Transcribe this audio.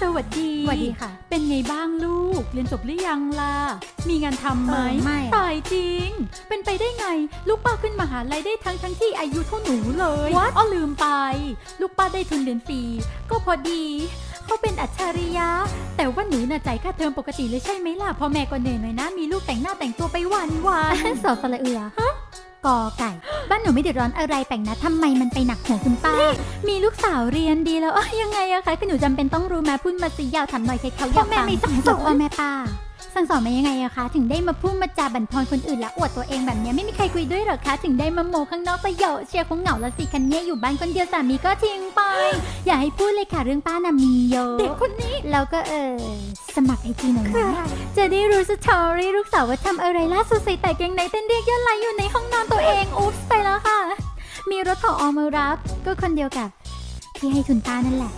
สวัสดี สวัสดีค่ะ เป็นไงบ้างลูก เรียนจบหรือยังล่ะ มีงานทำไหมเออไม่อะตายจริง เป็นไปได้ไง ลูกป้าขึ้นมหาลัยได้ทั้งทั้งที่อายุเท่าหนูเลย What? อ้อลืมไป ลูกป้าได้ทุนเรียนฟรีก็พอดี เขาเป็นอัจฉริยะ แต่ว่าหนูน่ะจ่ายค่าเทอมปกติเลยใช่ไหมล่ะพ่อแม่ก็เหนื่อยหน่อยนะ มีลูกแต่งหน้าแต่งตัวไปวันวัน สอสระเอือ กอไก่ บ้านหนูไม่เดือดร้อนอะไรแปลงนะทำไมมันไปหนักหัวคุณป้า มีลูกสาวเรียนดีแล้วอะยังไงอะคะคือหนูจำเป็นต้องรู้ไหมพูดมาสิยาวถามหน่อยใครเขาอยากพ่อแม่ฟังไม่สั่งสอนพ่อแม่ป้า สั่งสอนมายังไงอะคะ ถึงได้มาพูดมาจาบั่นทอนคนอื่นและอวดตัวเองแบบเนี้ยไม่มีใครคุยด้วยเหรอคะ ถึงได้มาโมข้างนอกประโยชน์เชียร์คงเหงาละสิคันเนี้ยอยู่บ้านคนเดียวสามีก็ทิ้งไป อย่าให้พูดเลยค่ะเรื่องป้าน่ะมีเยอะเด็กคนนี้แล้วก็เออสมัครไอจีหน่อยใครนะจะได้รู้สตอรี่ลูกสาวว่าทำอะไรล่าสุดใส่แต่เกงในเต้นเรียกยอดไลค์อยู่ในห้องนอนตัวเองอุ๊บไปแล้วค่ะ มีรถของออมารับ ก็คนเดียวกับที่ให้ทุนป้านั่นแหละ